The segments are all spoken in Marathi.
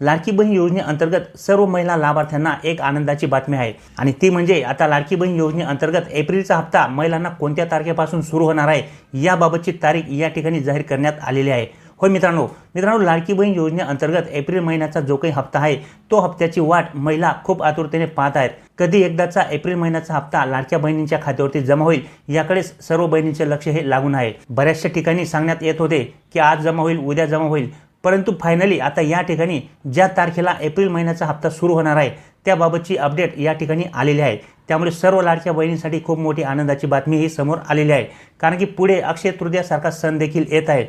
लाडकी बहीण योजनेअंतर्गत सर्व महिला लाभार्थ्यांना एक आनंदाची बातमी आहे. आणि ती म्हणजे आता लाडकी बहीण योजनेअंतर्गत एप्रिलचा हप्ता महिलांना कोणत्या तारखेपासून सुरू होणार आहे याबाबतची तारीख या ठिकाणी जाहीर करण्यात आलेली आहे. होय मित्रांनो मित्रांनो लाडकी बहीण योजनेअंतर्गत एप्रिल महिन्याचा जो काही हप्ता आहे तो हप्त्याची वाट महिला खूप आतुरतेने पाहत आहेत. कधी एकदाचा एप्रिल महिन्याचा हप्ता लाडक्या बहिणींच्या खात्यावरती जमा होईल याकडेच सर्व बहिणींचे लक्ष हे लागून आहे. बऱ्याचशा ठिकाणी सांगण्यात येत होते की आज जमा होईल उद्या जमा होईल. परंतु फायनली आता या ठिकाणी ज्या तारखेला एप्रिल महिन्याचा हप्ता सुरू होणार आहे त्याबाबतची अपडेट या ठिकाणी आलेली आहे. त्यामुळे सर्व लाडक्या बहिणींसाठी खूप मोठी आनंदाची बातमी ही समोर आलेली आहे. कारण की पुढे अक्षय तृतीयासारखा सण देखील येत आहे.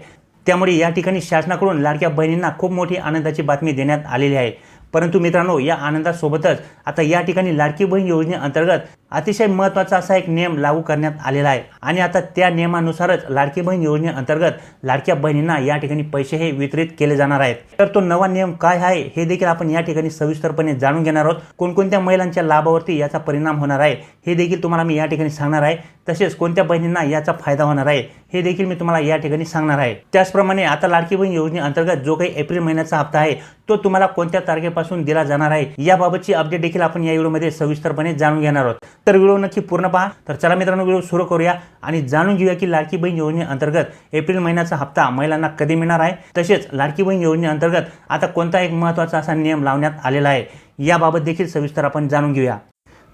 त्यामुळे या ठिकाणी शासनाकडून लाडक्या बहिणींना खूप मोठी आनंदाची बातमी देण्यात आलेली आहे. परंतु मित्रांनो या आनंदासोबतच आता या ठिकाणी लाडकी बहीण योजनेअंतर्गत अतिशय महत्त्वाचा असा एक नियम लागू करण्यात आलेला आहे. आणि आता त्या नियमानुसारच लाडकी बहीण योजनेअंतर्गत लाडक्या बहिणींना या ठिकाणी पैसे हे वितरित केले जाणार आहेत. तर तो नवा नियम काय आहे हे देखील आपण या ठिकाणी सविस्तरपणे जाणून घेणार आहोत. कोणकोणत्या महिलांच्या लाभावरती याचा परिणाम होणार आहे हे देखील तुम्हाला मी या ठिकाणी सांगणार आहे. तसेच कोणत्या बहिणींना याचा फायदा होणार आहे हे देखील मी तुम्हाला या ठिकाणी सांगणार आहे. त्याचप्रमाणे आता लाडकी बहीण योजनेअंतर्गत जो काही एप्रिल महिन्याचा हप्ता आहे तो तुम्हाला कोणत्या तारखेपासून दिला जाणार आहे याबाबतची अपडेट देखील आपण या व्हिडिओमध्ये सविस्तरपणे जाणून घेणार आहोत. तर व्हिडिओ नक्की पूर्ण पहा. तर चला मित्रांनो व्हिडिओ सुरू करूया आणि जाणून घेऊया की लाडकी बहीण योजनेअंतर्गत एप्रिल महिन्याचा हप्ता महिलांना कधी मिळणार आहे? तसेच लाडकी बहीण योजनेअंतर्गत आता कोणता एक महत्त्वाचा असा नियम लावण्यात आलेला आहे? याबाबत देखील सविस्तर आपण जाणून घेऊया.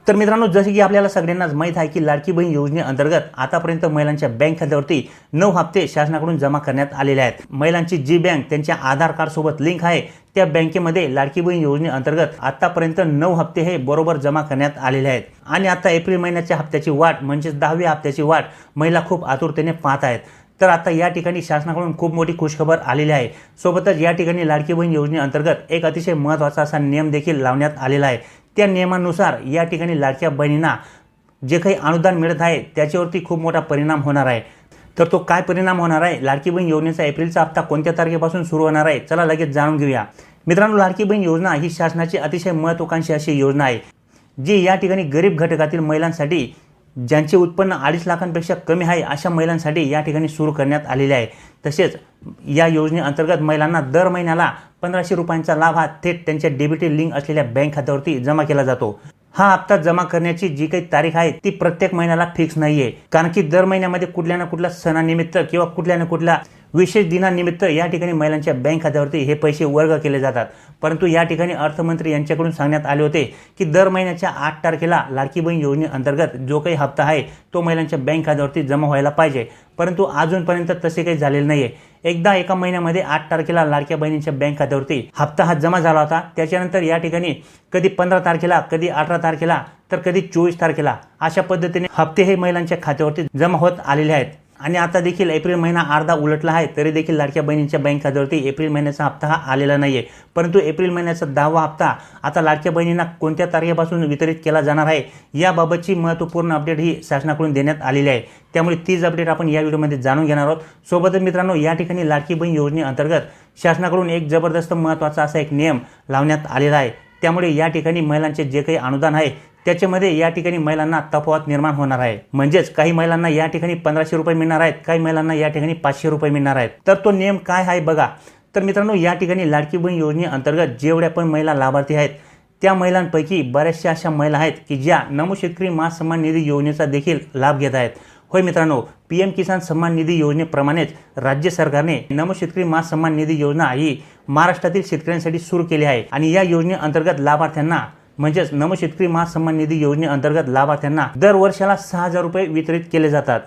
तर मित्रांनो जसे की आपल्याला सगळ्यांनाच माहीत आहे की लाडकी बहीण योजनेअंतर्गत आतापर्यंत महिलांच्या बँक खात्यावरती नऊ हप्ते शासनाकडून जमा करण्यात आलेले आहेत. महिलांची जी बँक त्यांच्या आधार कार्ड सोबत लिंक आहे त्या बँकेमध्ये लाडकी बहीण योजनेअंतर्गत आतापर्यंत नऊ हप्ते हे बरोबर जमा करण्यात आलेले आहेत. आणि आता एप्रिल महिन्याच्या हप्त्याची वाट म्हणजेच दहाव्या हप्त्याची वाट महिला खूप आतुरतेने पाहत आहेत. तर आता या ठिकाणी शासनाकडून खूप मोठी खुशखबर आलेली आहे. सोबतच या ठिकाणी लाडकी बहीण योजनेअंतर्गत एक अतिशय महत्त्वाचा असा नियम देखील लावण्यात आलेला आहे. त्या नियमानुसार या ठिकाणी लाडक्या बहिणींना जे काही अनुदान मिळत आहे त्याच्यावरती खूप मोठा परिणाम होणार आहे. तर तो काय परिणाम होणार आहे? लाडकी बहीण योजनेचा एप्रिलचा हप्ता कोणत्या तारखेपासून सुरू होणार आहे? चला लगेच जाणून घेऊया. मित्रांनो लाडकी बहीण योजना ही शासनाची अतिशय महत्त्वाकांक्षी अशी योजना आहे जी या ठिकाणी गरीब घटकातील महिलांसाठी ज्यांचे उत्पन्न अडीच लाखांपेक्षा कमी आहे अशा महिलांसाठी या ठिकाणी सुरू करण्यात आलेले आहे. तसेच या योजनेअंतर्गत महिलांना दर महिन्याला पंधराशे रुपयांचा लाभ हा थेट त्यांच्या डेबिटी लिंक असलेल्या बँक खात्यावरती जमा केला जातो. हा हप्ता जमा करण्याची जी काही तारीख आहे ती प्रत्येक महिन्याला फिक्स नाहीये. कारण की दर महिन्यामध्ये कुठल्या ना कुठल्या सणानिमित्त किंवा कुठल्या ना कुठल्या विशेष दिनानिमित्त या ठिकाणी महिलांच्या बँक खात्यावरती हे पैसे वर्ग केले जातात. परंतु या ठिकाणी अर्थमंत्री यांच्याकडून सांगण्यात आले होते की दर महिन्याच्या आठ तारखेला लाडकी बहीण योजनेअंतर्गत जो काही हप्ता आहे तो महिलांच्या बँक खात्यावरती जमा व्हायला पाहिजे. परंतु अजूनपर्यंत तसे काही झालेले नाही आहे एकदा एका महिन्यामध्ये आठ तारखेला लाडक्या बहिणींच्या बँक खात्यावरती हप्ता हा जमा झाला होता. त्याच्यानंतर या ठिकाणी कधी पंधरा तारखेला कधी अठरा तारखेला तर कधी चोवीस तारखेला अशा पद्धतीने हप्ते हे महिलांच्या खात्यावरती जमा होत आलेले आहेत. आणि आता देखील एप्रिल महिना अर्धा उलटला आहे तरी देखील लाडक्या बहिणींच्या बँक खात्यावरती एप्रिल महिन्याचा हप्ता हा आलेला नाही आहे परंतु एप्रिल महिन्याचा दहावा हप्ता आता लाडक्या बहिणींना कोणत्या तारखेपासून वितरित केला जाणार आहे याबाबतची महत्त्वपूर्ण अपडेट ही शासनाकडून देण्यात आलेली आहे. त्यामुळे तीच अपडेट आपण या व्हिडिओमध्ये जाणून घेणार आहोत. सोबतच मित्रांनो या ठिकाणी लाडकी बहीण योजनेअंतर्गत शासनाकडून एक जबरदस्त महत्त्वाचा असा एक नियम लावण्यात आलेला आहे. त्यामुळे या ठिकाणी महिलांचे जे काही अनुदान आहे त्याच्यामध्ये या ठिकाणी महिलांना तफावत निर्माण होणार आहे. म्हणजेच काही महिलांना या ठिकाणी पंधराशे रुपये मिळणार आहेत काही महिलांना या ठिकाणी पाचशे रुपये मिळणार आहेत. तर तो नियम काय आहे बघा. तर मित्रांनो या ठिकाणी लाडकी बहीण योजनेअंतर्गत जेवढ्या पण महिला लाभार्थी आहेत त्या महिलांपैकी बऱ्याचशा अशा महिला आहेत की ज्या नमो शेतकरी महासन्मान निधी योजनेचा देखील लाभ घेत आहेत. होय मित्रांनो पी एम किसान सन्मान निधी योजनेप्रमाणेच राज्य सरकारने नमो शेतकरी महासन्मान निधी योजना ही महाराष्ट्रातील शेतकऱ्यांसाठी सुरू केली आहे आणि या योजनेअंतर्गत लाभार्थ्यांना म्हणजेच नम शेतकरी महासन्मान निधी योजनेअंतर्गत लाभार्थ्यांना दर वर्षाला सहा हजार रुपये वितरित केले जातात.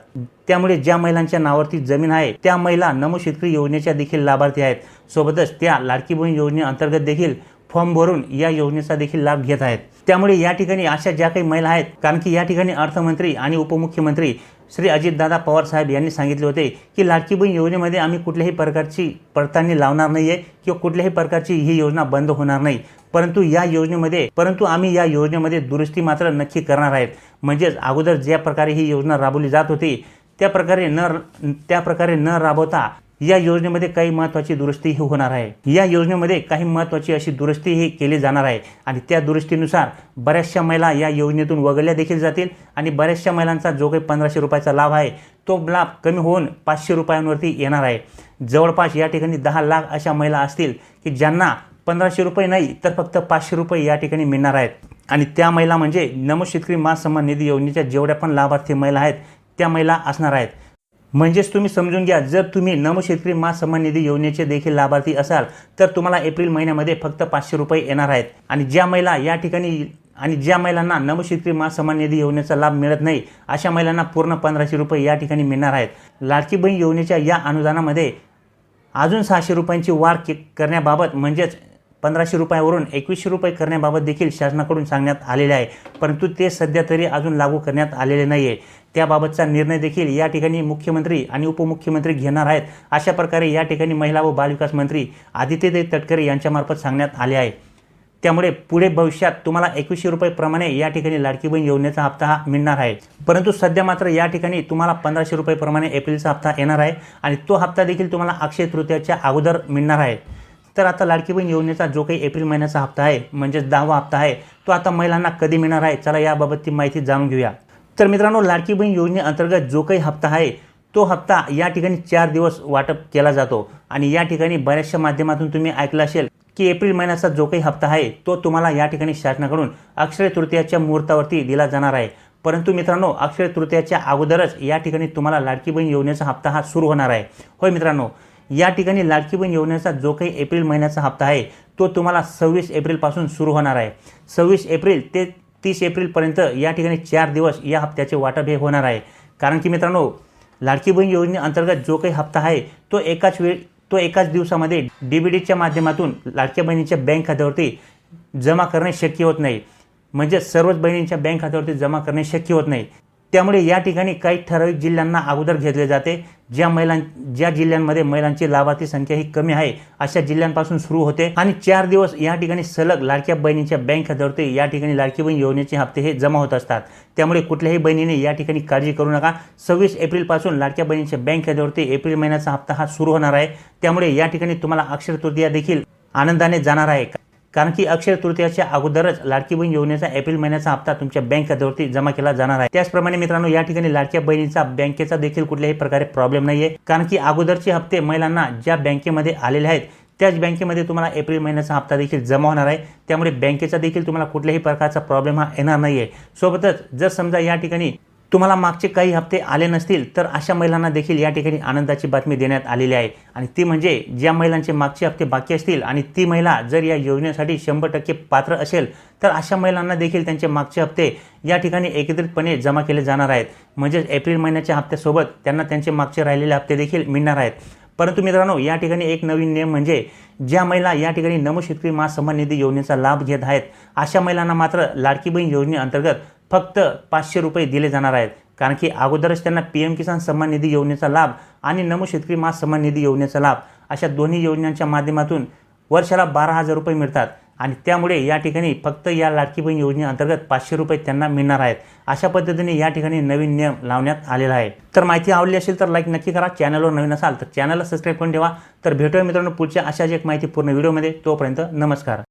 त्यामुळे ज्या महिलांच्या नावावरती जमीन आहे त्या महिला नम शेतकरी योजनेच्या देखील लाभार्थी आहेत. सोबतच त्या लाडकी बहीण योजनेअंतर्गत देखील फॉर्म भरून या योजनेचा देखील लाभ घेत आहेत. त्यामुळे या ठिकाणी अशा ज्या काही महिला आहेत कारण की या ठिकाणी अर्थमंत्री आणि उपमुख्यमंत्री श्री अजितदादा पवार साहेब यांनी सांगितले होते की लाडकी बहीण योजनेमध्ये आम्ही कुठल्याही प्रकारची पडताळणी लावणार नाही आहे किंवा कुठल्याही प्रकारची ही योजना बंद होणार नाही. परंतु या योजनेमध्ये परंतु आम्ही या योजनेमध्ये दुरुस्ती मात्र नक्की करणार आहेत. म्हणजेच अगोदर ज्या प्रकारे ही योजना राबवली जात होती त्या प्रकारे न त्या प्रकारे न राबवता या योजनेमध्ये काही महत्त्वाची दुरुस्ती ही होणार आहे. या योजनेमध्ये काही महत्त्वाची अशी दुरुस्ती ही केली जाणार आहे आणि त्या दुरुस्तीनुसार बऱ्याचशा महिला या योजनेतून वगळल्या देखील जातील आणि बऱ्याचशा महिलांचा जो काही पंधराशे रुपयाचा लाभ आहे तो लाभ कमी होऊन पाचशे रुपयांवरती येणार आहे. जवळपास या ठिकाणी दहा लाख अशा महिला असतील की ज्यांना पंधराशे रुपये नाही तर फक्त पाचशे रुपये या ठिकाणी मिळणार आहेत. आणि त्या महिला म्हणजे नमो शेतकरी महासन्मान निधी योजनेच्या जेवढ्या पण लाभार्थी महिला आहेत त्या महिला असणार आहेत. म्हणजेच तुम्ही समजून घ्या जर तुम्ही नमशेत्री शेतकरी मा सन्मान निधी योजनेचे देखील लाभार्थी असाल तर तुम्हाला एप्रिल महिन्यामध्ये फक्त पाचशे रुपये येणार आहेत. आणि ज्या महिला या ठिकाणी आणि ज्या महिलांना नमशेत्री मा सन्मान निधी योजनेचा लाभ मिळत नाही अशा महिलांना पूर्ण पंधराशे रुपये या ठिकाणी मिळणार आहेत. लाडकी बहीण योजनेच्या या अनुदानामध्ये अजून सहाशे रुपयांची वाढ के करण्याबाबत म्हणजेच पंधराशे रुपयावरून एकवीसशे रुपये करण्याबाबत देखील शासनाकडून सांगण्यात आलेले आहे. परंतु ते सध्या तरी अजून लागू करण्यात आलेले नाही आहे त्याबाबतचा निर्णय देखील या ठिकाणी मुख्यमंत्री आणि उपमुख्यमंत्री घेणार आहेत. अशा प्रकारे या ठिकाणी महिला व बालविकास मंत्री आदित्यदेव तटकरे यांच्यामार्फत सांगण्यात आले आहे. त्यामुळे पुढे भविष्यात तुम्हाला एकवीसशे रुपयेप्रमाणे या ठिकाणी लाडकी बहीण योजनेचा हप्ता हा मिळणार आहे. परंतु सध्या मात्र या ठिकाणी तुम्हाला पंधराशे रुपयेप्रमाणे एप्रिलचा हप्ता येणार आहे आणि तो हप्ता देखील तुम्हाला अक्षय तृतीयाच्या अगोदर मिळणार आहे. तर आता लाडकी बहीण योजनेचा जो काही एप्रिल महिन्याचा हप्ता आहे म्हणजेच दहावा हप्ता आहे तो आता महिलांना कधी मिळणार आहे? चला याबाबतची माहिती जाणून घेऊया. तर मित्रांनो लाडकी बहीण योजनेअंतर्गत जो काही हप्ता आहे तो हप्ता या ठिकाणी चार दिवस वाटप केला जातो. आणि या ठिकाणी बऱ्याचशा माध्यमातून तुम्ही ऐकलं असेल की एप्रिल महिन्याचा जो काही हप्ता आहे तो तुम्हाला या ठिकाणी शासनाकडून अक्षय तृतीयाच्या मुहूर्तावरती दिला जाणार आहे. परंतु मित्रांनो अक्षय तृतीयाच्या अगोदरच या ठिकाणी तुम्हाला लाडकी बहीण योजनेचा हप्ता हा सुरू होणार आहे. होय मित्रांनो या ठिकाणी लाडकी बहीण योजनेचा जो काही एप्रिल महिन्याचा हप्ता आहे तो तुम्हाला सव्वीस एप्रिलपासून सुरू होणार आहे. सव्वीस एप्रिल ते तीस एप्रिलपर्यंत या ठिकाणी चार दिवस या हप्त्याचे वाटप हे होणार आहे. कारण की मित्रांनो लाडकी बहीण योजनेअंतर्गत जो काही हप्ता आहे तो एकाच वेळ तो एकाच दिवसामध्ये डी बी डीच्या माध्यमातून लाडक्या बहिणीच्या बँक खात्यावरती जमा करणे शक्य होत नाही. म्हणजे सर्वच बहिणींच्या बँक खात्यावरती जमा करणे शक्य होत नाही. त्यामुळे या ठिकाणी काही ठराविक जिल्ह्यांना अगोदर घेतले जाते. ज्या महिलां ज्या जिल्ह्यांमध्ये महिलांची लाभार्थी संख्या ही कमी आहे अशा जिल्ह्यांपासून सुरू होते. आणि चार दिवस या ठिकाणी सलग लाडक्या बहिणीच्या बँक खात्यावरती या ठिकाणी लाडकी बहीण योजनेचे हप्ते हे जमा होत असतात. त्यामुळे कुठल्याही बहिणीने या ठिकाणी काळजी करू नका. सव्वीस एप्रिलपासून लाडक्या बहिणीच्या बँक खात्यावरती एप्रिल महिन्याचा हप्ता हा सुरू होणार आहे. त्यामुळे या ठिकाणी तुम्हाला अक्षर तृतीया देखील आनंदाने जाणार आहे. कारण की अक्षय तृतीयाच्या अगोदरच लाडकी बहीण योजनेचा एप्रिल महिन्याचा हप्ता तुमच्या बँक खात्यावरती जमा केला जाणार आहे. त्याचप्रमाणे मित्रांनो या ठिकाणी लाडक्या बहिणीचा बँकेचा देखील कुठल्याही प्रकारे प्रॉब्लेम नाहीये. कारण की अगोदरचे हप्ते महिलांना ज्या बँकेमध्ये आलेले आहेत त्याच बँकेमध्ये तुम्हाला एप्रिल महिन्याचा हप्ता देखील जमा होणार आहे. त्यामुळे बँकेचा देखील तुम्हाला कुठल्याही प्रकारचा प्रॉब्लेम हा येणार नाहीये. सोबतच जर समजा या ठिकाणी तुम्हाला मागचे काही हप्ते आले नसतील तर अशा महिलांना देखील या ठिकाणी आनंदाची बातमी देण्यात आलेली आहे. आणि ती म्हणजे ज्या महिलांचे मागचे हप्ते बाकी असतील आणि ती महिला जर या योजनेसाठी शंभर टक्के पात्र असेल तर अशा महिलांना देखील त्यांचे मागचे हप्ते या ठिकाणी एकत्रितपणे जमा केले जाणार आहेत. म्हणजेच एप्रिल महिन्याच्या हप्त्यासोबत त्यांना त्यांचे मागचे राहिलेले हप्ते देखील मिळणार आहेत. परंतु मित्रांनो या ठिकाणी एक नवीन नियम म्हणजे ज्या महिला या ठिकाणी नमो शेतकरी मा निधी योजनेचा लाभ घेत आहेत अशा महिलांना मात्र लाडकी बहीण योजनेअंतर्गत फक्त पाचशे रुपये दिले जाणार आहेत. कारण की अगोदरच त्यांना पी एम किसान सन्मान निधी योजनेचा लाभ आणि नमो शेतकरी मा निधी योजनेचा लाभ अशा दोन्ही योजनांच्या माध्यमातून वर्षाला बारा हजार रुपये मिळतात. आणि त्यामुळे या ठिकाणी फक्त या लाडकी बहीण योजनेअंतर्गत पाचशे रुपये त्यांना मिळणार आहेत. अशा पद्धतीने या ठिकाणी नवीन नियम लावण्यात आलेला आहे. तर माहिती आवडली असेल तर लाईक नक्की करा. चॅनलवर नवीन असाल तर चॅनलला सबस्क्राईब करून ठेवा. तर भेटूया मित्रांनो पुढच्या अशाच एक माहिती पूर्ण व्हिडिओमध्ये तोपर्यंत नमस्कार.